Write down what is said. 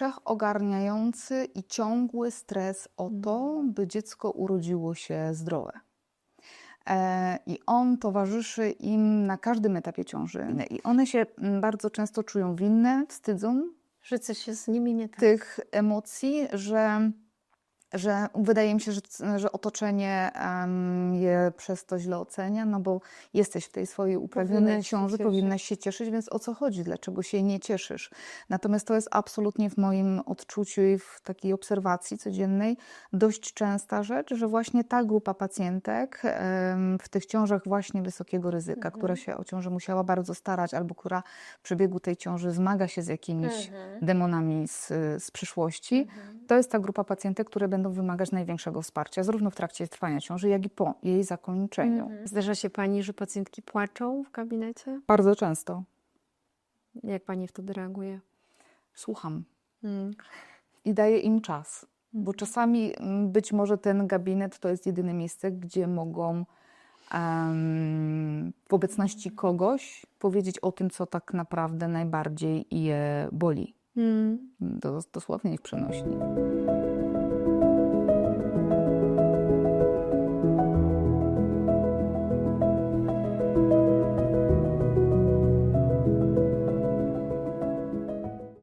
wszechogarniający i ciągły stres o to, by dziecko urodziło się zdrowe. E, I on towarzyszy im na każdym etapie ciąży. I one się mm, bardzo często czują winne, wstydzą Że coś się z nimi nie tak. tych emocji, że, że wydaje mi się, że, że otoczenie em, je przez to źle ocenia, no bo jesteś w tej swojej Powinnaś się ciąży, powinnaś się cieszyć, więc o co chodzi? Dlaczego się nie cieszysz? Natomiast to jest absolutnie w moim odczuciu i w takiej obserwacji codziennej dość częsta rzecz, że właśnie ta grupa pacjentek em, w tych ciążach właśnie wysokiego ryzyka, która się o ciążę musiała bardzo starać, albo która w przebiegu tej ciąży zmaga się z jakimiś Mhm. demonami z, z przyszłości, to jest ta grupa pacjentek, które będą wymagać największego wsparcia, zarówno w trakcie trwania ciąży, jak i po jej zakończeniu. Mhm. Zdarza się pani, że pacjentki płaczą w gabinecie? Bardzo często Jak pani wtedy reaguje? słucham Mm. i daję im czas, bo czasami mm, być może ten gabinet to jest jedyne miejsce, gdzie mogą em, w obecności kogoś powiedzieć o tym, co tak naprawdę najbardziej je boli. Mm. Dosłownie ich przenośni. thank you